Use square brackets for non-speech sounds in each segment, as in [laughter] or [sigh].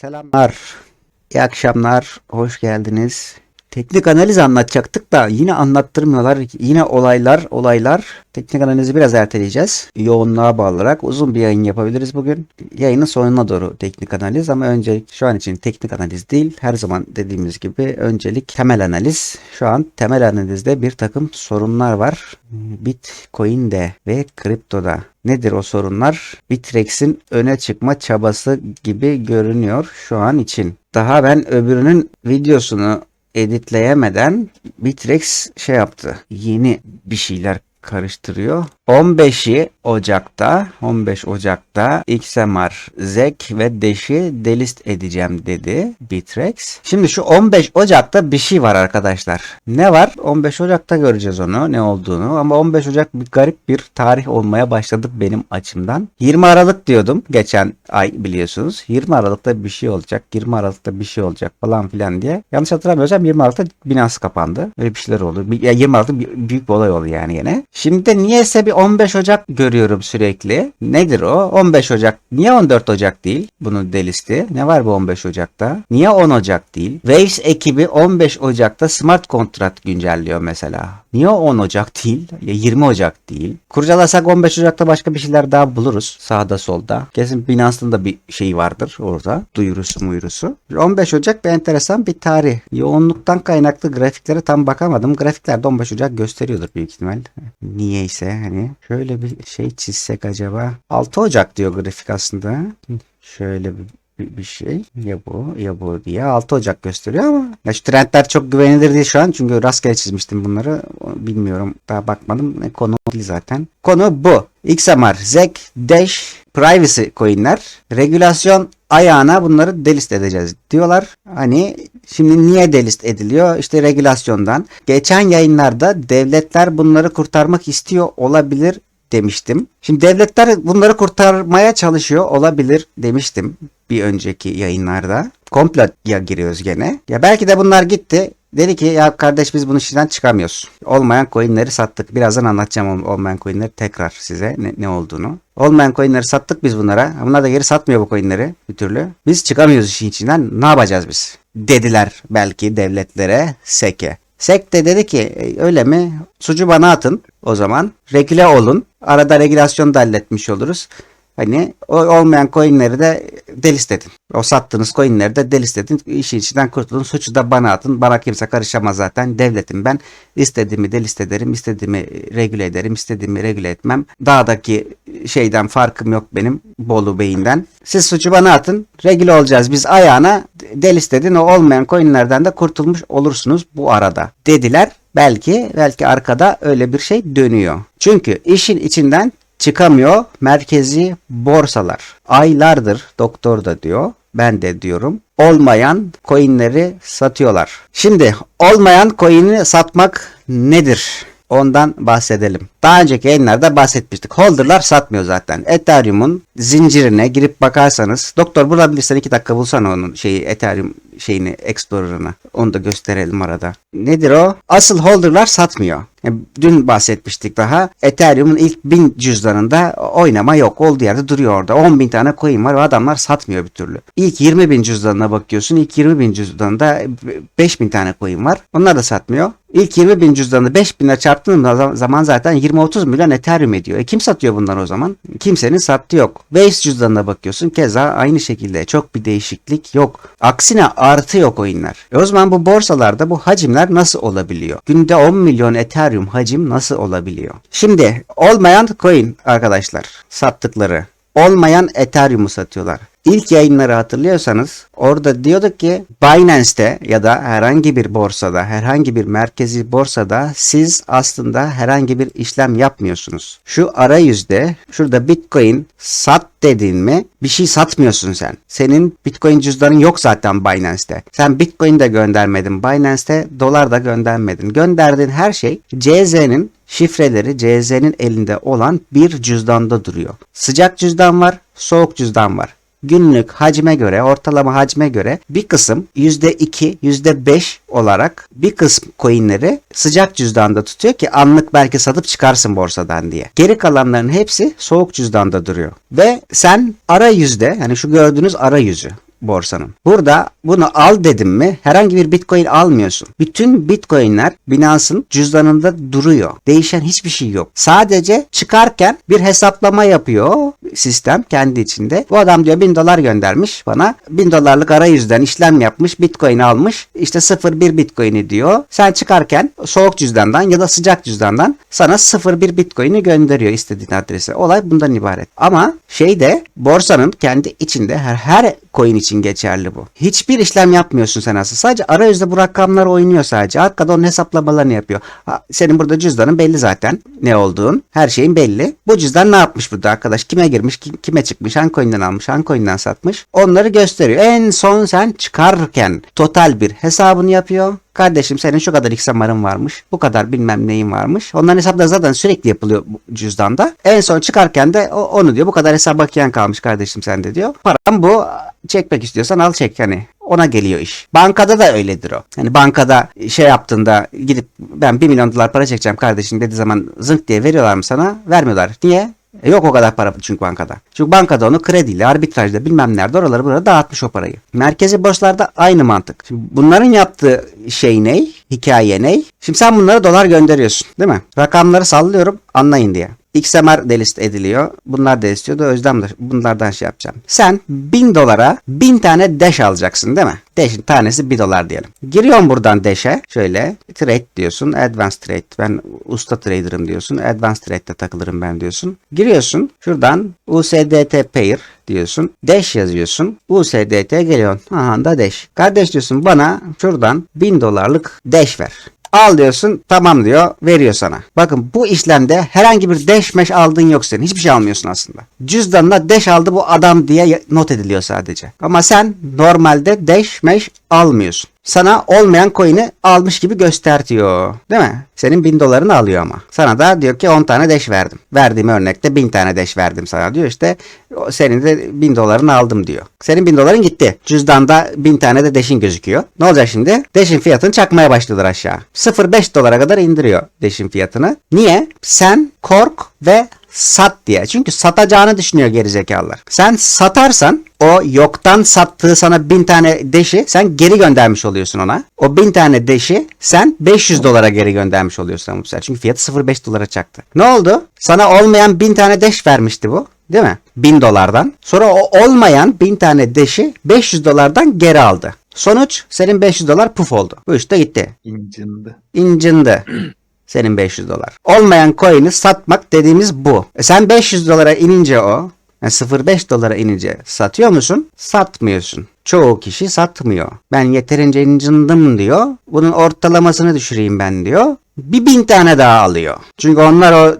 Selamlar. İyi akşamlar. Hoş geldiniz. Teknik analiz anlatacaktık da yine anlattırmıyorlar. Yine olaylar, olaylar. Teknik analizi biraz erteleyeceğiz. Yoğunluğa bağlı olarak uzun bir yayın yapabiliriz bugün. Yayının sonuna doğru teknik analiz ama öncelik şu an için teknik analiz değil. Her zaman dediğimiz gibi öncelik temel analiz. Şu an temel analizde bir takım sorunlar var. Bitcoin'de ve kriptoda. Nedir o sorunlar? Bitrex'in öne çıkma çabası gibi görünüyor şu an için. Daha ben öbürünün videosunu editleyemeden Bitrex şey yaptı. Yeni bir şeyler karıştırıyor. 15'i Ocak'ta 15 Ocak'ta XMR, ZEK ve Dash'i delist edeceğim dedi Bitrex. Şimdi şu 15 Ocak'ta bir şey var arkadaşlar. Ne var? 15 Ocak'ta göreceğiz onu ne olduğunu ama 15 Ocak bir garip bir tarih olmaya başladı benim açımdan. 20 Aralık diyordum geçen ay biliyorsunuz. 20 Aralık'ta bir şey olacak. 20 Aralık'ta bir şey olacak falan filan diye. Yanlış hatırlamıyorsam 20 Aralık'ta binası kapandı. Öyle bir şeyler oldu. Ya 20 Aralık'ta büyük bir olay oldu yani yine. Şimdi de niyeyse bir 15 Ocak görüyorum sürekli. Nedir o? 15 Ocak. Niye 14 Ocak değil? Bunun delisti. Ne var bu 15 Ocak'ta? Niye 10 Ocak değil? Waves ekibi 15 Ocak'ta smart kontrat güncelliyor mesela. Niye 10 Ocak değil? Ya 20 Ocak değil. Kurcalasak 15 Ocak'ta başka bir şeyler daha buluruz. Sağda solda. Kesin Binance'ın da bir şey vardır orada. Duyurusu muyurusu. 15 Ocak bir enteresan bir tarih. Yoğunluktan kaynaklı grafiklere tam bakamadım. Grafiklerde 15 Ocak gösteriyordur büyük ihtimal. Niyeyse hani şöyle bir şey çizsek acaba. 6 Ocak diyor grafik aslında. Şöyle bir bir şey. Ya bu ya bu diye 6 Ocak gösteriyor ama ya şu trendler çok güvenilir değil şu an çünkü rastgele çizmiştim bunları. Bilmiyorum daha bakmadım. E, Konu değil zaten. Konu bu. XMR, ZEC, Dash, Privacy coinler regülasyon ayağına bunları delist edeceğiz diyorlar. Hani şimdi niye delist ediliyor? İşte regülasyondan. Geçen yayınlarda devletler bunları kurtarmak istiyor olabilir demiştim. Şimdi devletler bunları kurtarmaya çalışıyor olabilir demiştim bir önceki yayınlarda. Komploya giriyoruz gene. Ya belki de bunlar gitti. Dedi ki ya kardeş biz bunun işinden çıkamıyoruz. Olmayan coinleri sattık. Birazdan anlatacağım ol- olmayan coinleri tekrar size ne, ne olduğunu. Olmayan coinleri sattık biz bunlara. Bunlar da geri satmıyor bu coinleri bir türlü. Biz çıkamıyoruz işin içinden. Ne yapacağız biz? Dediler belki devletlere SEC'e. SEC de dedi ki "E, öyle mi? Sucu bana atın o zaman. Regüle olun. Arada regülasyonu da halletmiş oluruz. Hani olmayan coinleri de delist edin. O sattığınız coinleri de delist edin. İşin içinden kurtulun. Suçu da bana atın. Bana kimse karışamaz zaten. Devletim ben. İstediğimi delist ederim. istediğimi regüle ederim. istediğimi regüle etmem. Dağdaki şeyden farkım yok benim. Bolu Bey'inden. Siz suçu bana atın. Regüle olacağız. Biz ayağına delist edin. O olmayan coinlerden de kurtulmuş olursunuz bu arada. Dediler. Belki belki arkada öyle bir şey dönüyor. Çünkü işin içinden çıkamıyor merkezi borsalar. Aylardır doktor da diyor, ben de diyorum. Olmayan coinleri satıyorlar. Şimdi olmayan coin'i satmak nedir? Ondan bahsedelim. Daha önceki yayınlarda bahsetmiştik. Holder'lar satmıyor zaten. Ethereum'un zincirine girip bakarsanız doktor bulabilirsen 2 dakika bulsana onun şeyi Ethereum şeyini Explorer'ını. Onu da gösterelim arada. Nedir o? Asıl holder'lar satmıyor. Yani dün bahsetmiştik daha. Ethereum'un ilk 1000 cüzdanında oynama yok. Olduğu yerde duruyor orada. 10 bin tane coin var ve adamlar satmıyor bir türlü. İlk 20 bin cüzdanına bakıyorsun. İlk 20 bin cüzdanında 5 bin tane coin var. Onlar da satmıyor. İlk 20 bin cüzdanı 5 binle çarptığın zaman zaten 20-30 milyon Ethereum ediyor. E kim satıyor bunları o zaman? Kimsenin sattığı yok. Waves cüzdanına bakıyorsun. Keza aynı şekilde. Çok bir değişiklik yok. Aksine artıyor coinler. E o zaman bu borsalarda bu hacimler nasıl olabiliyor? Günde 10 milyon Ethereum hacim nasıl olabiliyor? Şimdi olmayan coin arkadaşlar sattıkları. Olmayan Ethereum'u satıyorlar. İlk yayınları hatırlıyorsanız orada diyorduk ki Binance'te ya da herhangi bir borsada, herhangi bir merkezi borsada siz aslında herhangi bir işlem yapmıyorsunuz. Şu arayüzde şurada Bitcoin sat dedin mi bir şey satmıyorsun sen. Senin Bitcoin cüzdanın yok zaten Binance'te. Sen Bitcoin de göndermedin Binance'te, dolar da göndermedin. Gönderdiğin her şey CZ'nin şifreleri CZ'nin elinde olan bir cüzdanda duruyor. Sıcak cüzdan var, soğuk cüzdan var. Günlük hacme göre, ortalama hacme göre bir kısım %2, %5 olarak bir kısım coinleri sıcak cüzdanda tutuyor ki anlık belki satıp çıkarsın borsadan diye. Geri kalanların hepsi soğuk cüzdanda duruyor. Ve sen arayüzde, yani şu gördüğünüz arayüzü borsanın. Burada bunu al dedim mi herhangi bir bitcoin almıyorsun. Bütün bitcoinler Binance'ın cüzdanında duruyor. Değişen hiçbir şey yok. Sadece çıkarken bir hesaplama yapıyor sistem kendi içinde. Bu adam diyor 1000 dolar göndermiş bana. 1000 dolarlık arayüzden işlem yapmış. Bitcoin almış. İşte 0.1 bitcoin'i diyor. Sen çıkarken soğuk cüzdandan ya da sıcak cüzdandan sana 0.1 bitcoin'i gönderiyor istediğin adrese. Olay bundan ibaret. Ama şey de borsanın kendi içinde her, her coin için geçerli bu. Hiçbir işlem yapmıyorsun sen aslında. Sadece arayüzde bu rakamlar oynuyor sadece. Arkada onun hesaplamalarını yapıyor. Senin burada cüzdanın belli zaten ne olduğun. Her şeyin belli. Bu cüzdan ne yapmış burada arkadaş? Kime girmiş? kim- kime çıkmış? Hangi coin'den almış? Hangi coin'den satmış? Onları gösteriyor. En son sen çıkarken total bir hesabını yapıyor. Kardeşim senin şu kadar XMR'ın varmış. Bu kadar bilmem neyin varmış. Onların hesapları zaten sürekli yapılıyor cüzdanda. En son çıkarken de onu diyor. Bu kadar hesap bakiyen kalmış kardeşim sende diyor. Param bu. Çekmek istiyorsan al çek hani. Ona geliyor iş. Bankada da öyledir o. Hani bankada şey yaptığında gidip ben 1 milyon dolar para çekeceğim kardeşim dediği zaman zınk diye veriyorlar mı sana? Vermiyorlar. Niye? E Yok o kadar para çünkü bankada. Çünkü bankada onu krediyle, arbitrajda bilmem nerede oraları buraları dağıtmış o parayı. Merkezi borçlarda aynı mantık. Şimdi bunların yaptığı şey ne? Hikaye ne? Şimdi sen bunlara dolar gönderiyorsun değil mi? Rakamları sallıyorum anlayın diye. XMR delist ediliyor. Bunlar istiyordu. O yüzden de bunlardan şey yapacağım. Sen 1000 dolara 1000 tane dash alacaksın değil mi? Dash'in tanesi 1 dolar diyelim. Giriyorsun buradan dash'e. Şöyle trade diyorsun. Advanced trade. Ben usta trader'ım diyorsun. Advanced trade'de takılırım ben diyorsun. Giriyorsun. Şuradan USDT pair diyorsun. Dash yazıyorsun. USDT geliyorsun. Aha da dash. Kardeş diyorsun bana şuradan 1000 dolarlık dash ver. Al diyorsun tamam diyor veriyor sana. Bakın bu işlemde herhangi bir dash mesh aldığın yok senin. Hiçbir şey almıyorsun aslında. Cüzdanına dash aldı bu adam diye not ediliyor sadece. Ama sen normalde dash mesh almıyorsun. Sana olmayan coin'i almış gibi göstertiyor. Değil mi? Senin 1000 dolarını alıyor ama. Sana da diyor ki 10 tane dash verdim. Verdiğim örnekte 1000 tane dash verdim sana diyor. İşte senin de 1000 dolarını aldım diyor. Senin 1000 doların gitti. Cüzdanda 1000 tane de dash'in gözüküyor. Ne olacak şimdi? Dash'in fiyatını çakmaya başladılar aşağı. 0.5 dolara kadar indiriyor dash'in fiyatını. Niye? Sen kork ve sat diye. Çünkü satacağını düşünüyor gerizekalılar. Sen satarsan o yoktan sattığı sana 1000 tane deşi sen geri göndermiş oluyorsun ona. O 1000 tane deşi sen 500 dolara geri göndermiş oluyorsun bu sefer. Çünkü fiyatı 0.5 dolara çaktı. Ne oldu? Sana olmayan 1000 tane deş vermişti bu. Değil mi? 1000 dolardan. Sonra o olmayan 1000 tane deşi 500 dolardan geri aldı. Sonuç senin 500 dolar puf oldu. Bu işte gitti. İncindi. İncindi. Senin 500 dolar. Olmayan coin'i satmak dediğimiz bu. E sen 500 dolara inince o, yani 0.5 dolara inince satıyor musun? Satmıyorsun. Çoğu kişi satmıyor. Ben yeterince incindim diyor. Bunun ortalamasını düşüreyim ben diyor. Bir bin tane daha alıyor. Çünkü onlar o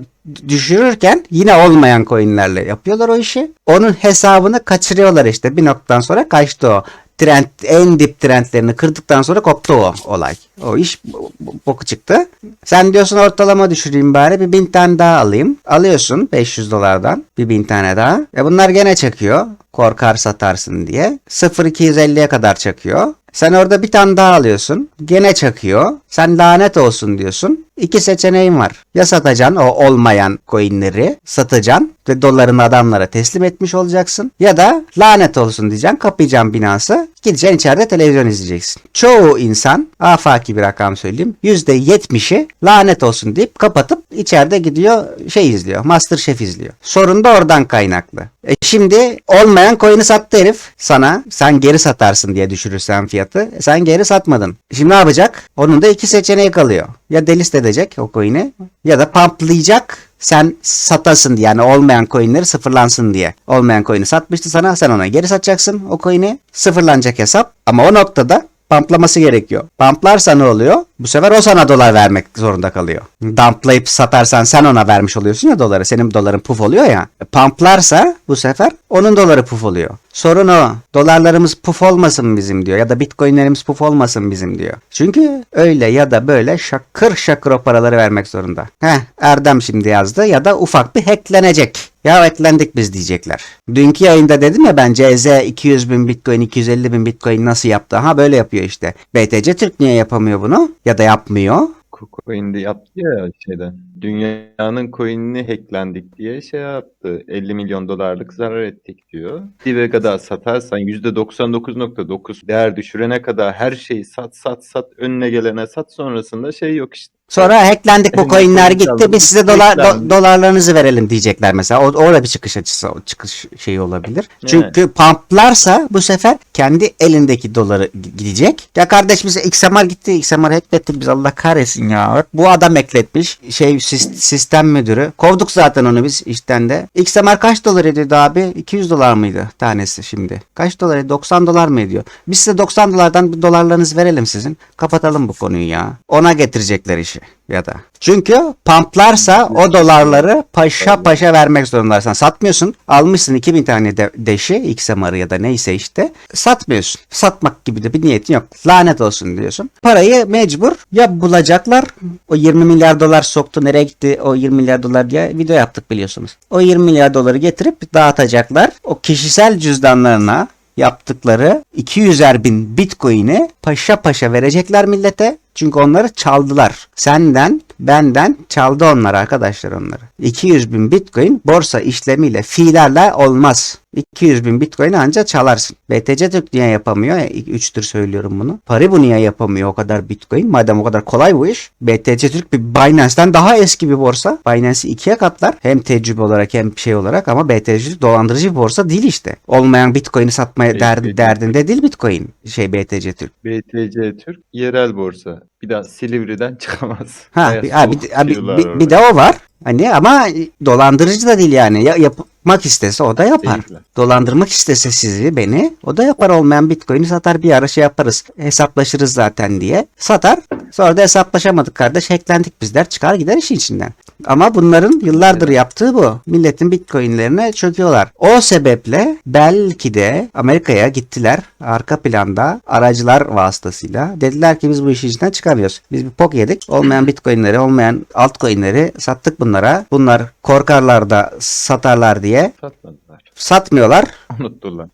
düşürürken yine olmayan coinlerle yapıyorlar o işi. Onun hesabını kaçırıyorlar işte. Bir noktadan sonra kaçtı o. Trend, en dip trendlerini kırdıktan sonra koptu o olay. O iş bo- bo- boku çıktı. Sen diyorsun ortalama düşüreyim bari bir bin tane daha alayım. Alıyorsun 500 dolardan bir bin tane daha. E bunlar gene çekiyor. Korkar satarsın diye. 0.250'ye kadar çakıyor. Sen orada bir tane daha alıyorsun. Gene çakıyor. Sen lanet olsun diyorsun. İki seçeneğin var. Ya satacaksın o olmayan coinleri satacaksın ve dolarını adamlara teslim etmiş olacaksın. Ya da lanet olsun diyeceksin kapayacaksın binası. Gideceksin içeride televizyon izleyeceksin. Çoğu insan afaki bir rakam söyleyeyim. %70'i lanet olsun deyip kapatıp içeride gidiyor şey izliyor. Masterchef izliyor. Sorun da oradan kaynaklı. E şimdi olmayan coin'i sattı herif sana. Sen geri satarsın diye düşürürsen fiyatı. E sen geri satmadın. Şimdi ne yapacak? Onun da iki seçeneği kalıyor. Ya delist edecek o coin'i ya da pumplayacak sen satasın diye yani olmayan coinleri sıfırlansın diye. Olmayan coin'i satmıştı sana sen ona geri satacaksın o coin'i sıfırlanacak hesap ama o noktada pamplaması gerekiyor. Pamplarsa ne oluyor? Bu sefer o sana dolar vermek zorunda kalıyor. Dumplayıp satarsan sen ona vermiş oluyorsun ya doları. Senin doların puf oluyor ya. Pamplarsa bu sefer onun doları puf oluyor. Sorun o. Dolarlarımız puf olmasın bizim diyor. Ya da bitcoinlerimiz puf olmasın bizim diyor. Çünkü öyle ya da böyle şakır şakır o paraları vermek zorunda. Heh Erdem şimdi yazdı ya da ufak bir hacklenecek. Ya eklendik biz diyecekler. Dünkü yayında dedim ya ben CZ 200 bin bitcoin 250 bin bitcoin nasıl yaptı? Ha böyle yapıyor işte. BTC Türk niye yapamıyor bunu? Ya da yapmıyor? KuCoin'de yaptı ya şeyden. dünyanın coin'ini hacklendik diye şey yaptı. 50 milyon dolarlık zarar ettik diyor. Divega'da satarsan %99.9 değer düşürene kadar her şeyi sat sat sat önüne gelene sat sonrasında şey yok işte. Sonra hacklendik bu coinler coin gitti biz size dolar do- dolarlarınızı verelim diyecekler mesela. O, orada bir çıkış açısı, çıkış şeyi olabilir. Evet. Çünkü pumplarsa bu sefer kendi elindeki doları gi- gidecek. Ya kardeş bize XMR gitti. XMR hacklettik biz Allah kahretsin ya. Bu adam hackletmiş. Şey sis- sistem müdürü. Kovduk zaten onu biz işten de. XMR kaç dolar ediyordu abi? 200 dolar mıydı tanesi şimdi? Kaç dolar ediyor? 90 dolar mı ediyor? Biz size 90 dolardan bir dolarlarınızı verelim sizin. Kapatalım bu konuyu ya. Ona getirecekler işi ya da. Çünkü pumplarsa o dolarları paşa paşa vermek zorundalar. Sen satmıyorsun. Almışsın 2000 tane de deşi XMR ya da neyse işte. Satmıyorsun. Satmak gibi de bir niyetin yok. Lanet olsun diyorsun. Parayı mecbur ya bulacaklar. O 20 milyar dolar soktu. Nereye gitti o 20 milyar dolar diye video yaptık biliyorsunuz. O 20 milyar doları getirip dağıtacaklar. O kişisel cüzdanlarına yaptıkları 200'er bin bitcoin'i paşa paşa verecekler millete. Çünkü onları çaldılar. Senden, benden çaldı onlar arkadaşlar onları. 200 bin bitcoin borsa işlemiyle, fiilerle olmaz. 200 bin bitcoin ancak çalarsın. BTC Türk niye yapamıyor? 3'tür söylüyorum bunu. Paribu niye yapamıyor o kadar bitcoin? Madem o kadar kolay bu iş. BTC Türk bir Binance'den daha eski bir borsa. Binance'i ikiye katlar. Hem tecrübe olarak hem şey olarak ama BTC Türk dolandırıcı bir borsa değil işte. Olmayan bitcoin'i satmaya BTC der, Türk. derdinde değil bitcoin. Şey BTC Türk. BTC Türk yerel borsa. Bir daha Silivri'den [laughs] çıkamaz. Ha, bir, ha, bir, ha, bir, bir- bir de o var. Hani ama dolandırıcı da değil yani. Ya, yapmak istese o da yapar. Değiller. Dolandırmak istese sizi beni o da yapar olmayan bitcoin'i satar bir ara şey yaparız. Hesaplaşırız zaten diye. Satar. Sonra da hesaplaşamadık kardeş. Hacklendik bizler. Çıkar gider işin içinden. Ama bunların yıllardır yaptığı bu. Milletin bitcoinlerine çöküyorlar. O sebeple belki de Amerika'ya gittiler. Arka planda aracılar vasıtasıyla. Dediler ki biz bu işin içinden çıkamıyoruz. Biz bir pok yedik. Olmayan bitcoinleri, olmayan altcoinleri sattık bunlara. Bunlar korkarlar da satarlar diye. Satmadılar. Satmıyorlar. Unuttular.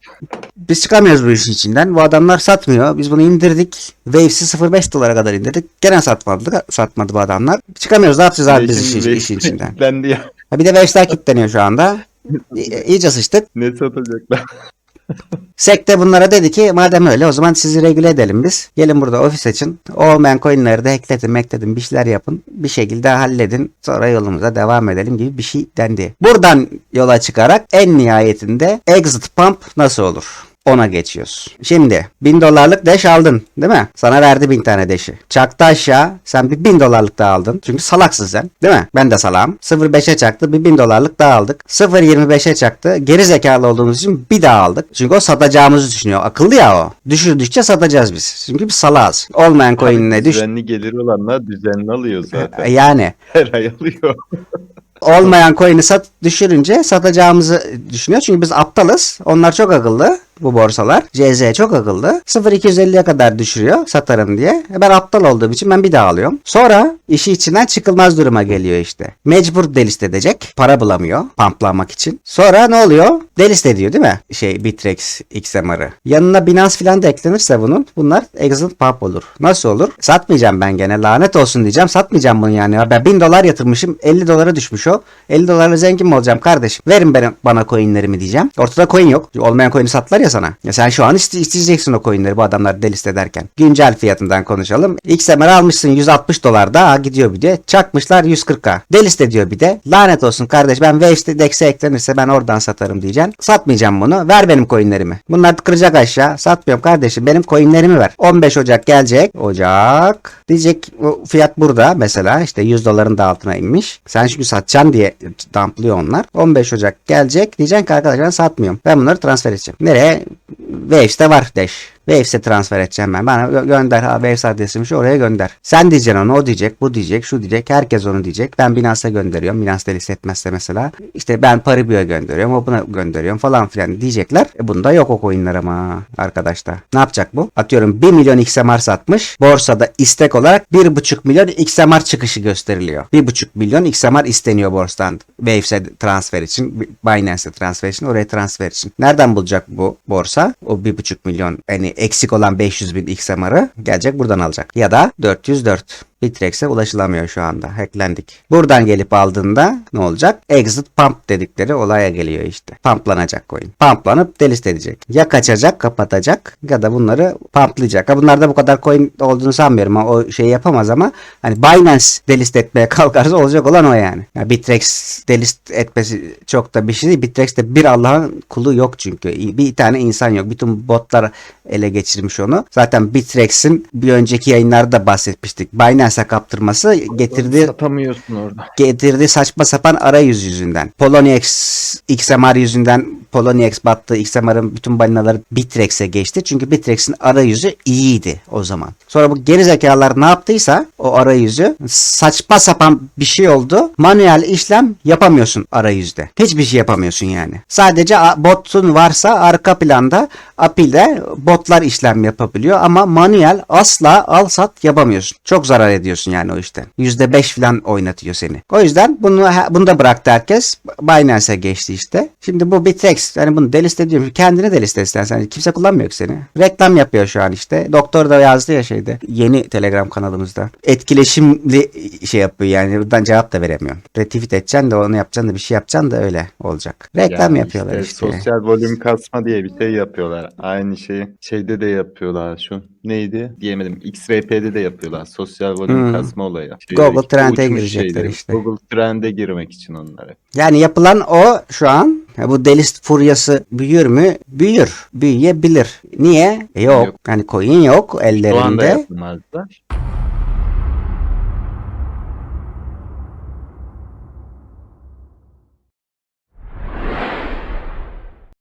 Biz çıkamıyoruz bu işin içinden. Bu adamlar satmıyor. Biz bunu indirdik. Waves'i 0.5 dolara kadar indirdik. Gene satmadı. Satmadı bu adamlar. Çıkamıyoruz. Ne yapacağız abi biz işin, işin içinden? [laughs] Ya. Bir de Waves'ler kilitleniyor şu anda. İyice sıçtık. Ne satacaklar? SEC de bunlara dedi ki madem öyle o zaman sizi regüle edelim biz. Gelin burada ofis açın. Olmayan coinleri de hackletin, mekledin, bir şeyler yapın. Bir şekilde halledin. Sonra yolumuza devam edelim gibi bir şey dendi. Buradan yola çıkarak en nihayetinde exit pump nasıl olur? Ona geçiyoruz. Şimdi 1000 dolarlık deş aldın değil mi? Sana verdi 1000 tane deşi. Çaktı aşağı sen bir 1000 dolarlık daha aldın. Çünkü salaksın sen değil mi? Ben de salağım. 0.5'e çaktı bir 1000 dolarlık daha aldık. 0.25'e çaktı. Geri zekalı olduğumuz için bir daha aldık. Çünkü o satacağımızı düşünüyor. Akıllı ya o. Düşürdükçe satacağız biz. Çünkü biz salağız. Olmayan coin'ine düş. Düzenli gelir olanlar düzenli alıyor zaten. [laughs] Yani Her ay alıyor. [laughs] olmayan coin'i sat düşürünce satacağımızı düşünüyor. Çünkü biz aptalız. Onlar çok akıllı bu borsalar. CZ çok akıllı. 0.250'ye kadar düşürüyor satarım diye. E Ben aptal olduğum için ben bir daha alıyorum. Sonra işi içinden çıkılmaz duruma geliyor işte. Mecbur delist edecek. Para bulamıyor pamplamak için. Sonra ne oluyor? Delist ediyor değil mi? Şey Bittrex XMR'ı. Yanına Binance falan da eklenirse bunun bunlar exit pump olur. Nasıl olur? Satmayacağım ben gene. Lanet olsun diyeceğim. Satmayacağım bunu yani. Ya Ben 1000 dolar yatırmışım. 50 dolara düşmüş o. 50 dolarla zengin mi olacağım kardeşim? Verin benim, bana coinlerimi diyeceğim. Ortada coin yok. Olmayan coin'i sattılar ya sana. Ya sen şu an iste- isteyeceksin o coinleri bu adamlar delist ederken. Güncel fiyatından konuşalım. XMR almışsın 160 dolar daha gidiyor bir de. Çakmışlar 140'a. Delist ediyor bir de. Lanet olsun kardeş ben Waves'te DEX'e eklenirse ben oradan satarım diyeceksin. Satmayacağım bunu. Ver benim coinlerimi. Bunlar kıracak aşağı. Satmıyorum kardeşim. Benim coinlerimi ver. 15 Ocak gelecek. Ocak. Diyecek fiyat burada mesela işte 100 doların da altına inmiş. Sen çünkü satacaksın diye dumplıyor onlar. 15 Ocak gelecek. Diyeceksin ki arkadaşlar satmıyorum. Ben bunları transfer edeceğim. Nereye? Waves'te var Dash. Waves'e transfer edeceğim ben. Bana gö- gönder ha Waves adresimi şu oraya gönder. Sen diyeceksin onu o diyecek bu diyecek şu diyecek herkes onu diyecek. Ben Binance'a gönderiyorum. Binance delist etmezse mesela. İşte ben Paribio'ya gönderiyorum o buna gönderiyorum falan filan diyecekler. E bunda yok o coinler ama arkadaşlar. Ne yapacak bu? Atıyorum 1 milyon XMR satmış. Borsada istek olarak 1,5 milyon XMR çıkışı gösteriliyor. 1,5 milyon XMR isteniyor borsadan. Waves'e transfer için, Binance'e transfer için, oraya transfer için. Nereden bulacak bu borsa? O 1,5 milyon yani eksik olan 500 bin XMR'ı gelecek buradan alacak. Ya da 404. Bitrex'e ulaşılamıyor şu anda. Hacklendik. Buradan gelip aldığında ne olacak? Exit pump dedikleri olaya geliyor işte. Pumplanacak coin. Pumplanıp delist edecek. Ya kaçacak, kapatacak ya da bunları pumplayacak. Ha bunlarda bu kadar coin olduğunu sanmıyorum. ama O şeyi yapamaz ama hani Binance delist etmeye [laughs] kalkarsa olacak olan o yani. Ya Bitrex delist etmesi çok da bir şey değil. Bitrex'te bir Allah'ın kulu yok çünkü. Bir tane insan yok. Bütün botlar ele geçirmiş onu. Zaten Bitrex'in bir önceki yayınlarda bahsetmiştik. Binance'e kaptırması getirdiği Satamıyorsun orada. getirdiği saçma sapan arayüz yüzünden. Poloniex XMR yüzünden Poloniex battı. XMR'ın bütün balinaları Bitrex'e geçti. Çünkü Bitrex'in arayüzü iyiydi o zaman. Sonra bu gerizekalılar ne yaptıysa o arayüzü saçma sapan bir şey oldu. Manuel işlem yapamıyorsun arayüzde. Hiçbir şey yapamıyorsun yani. Sadece botun varsa arka planda API'de botlar işlem yapabiliyor ama manuel asla al sat yapamıyorsun. Çok zarar ediyorsun yani o işten. %5 falan oynatıyor seni. O yüzden bunu bunu da bıraktı herkes. Binance'e geçti işte. Şimdi bu Yani bunu delist ediyorum. Kendini delist istersen. Kimse kullanmıyor ki seni. Reklam yapıyor şu an işte. Doktor da yazdı ya şeyde. Yeni Telegram kanalımızda. Etkileşimli şey yapıyor yani. Buradan cevap da veremiyorum. Retweet edeceksin de onu yapacaksın da bir şey yapacaksın da öyle olacak. Reklam Yani yapıyorlar işte. Sosyal volüm kasma diye bir şey yapıyorlar. Aynı şeyi şeyde de yapıyorlar. Şu neydi? Diyemedim. XRP'de de yapıyorlar. Sosyal volüm Hmm. kasma olayı. Şey, Google işte Trend'e girecekler şeyleri. işte. Google Trend'e girmek için onları. Yani yapılan o şu an. Bu delist furyası büyür mü? Büyür. Büyüyebilir. Niye? Yok. Yok. Yani coin yok Şu anda ellerinde. yapılmazlar.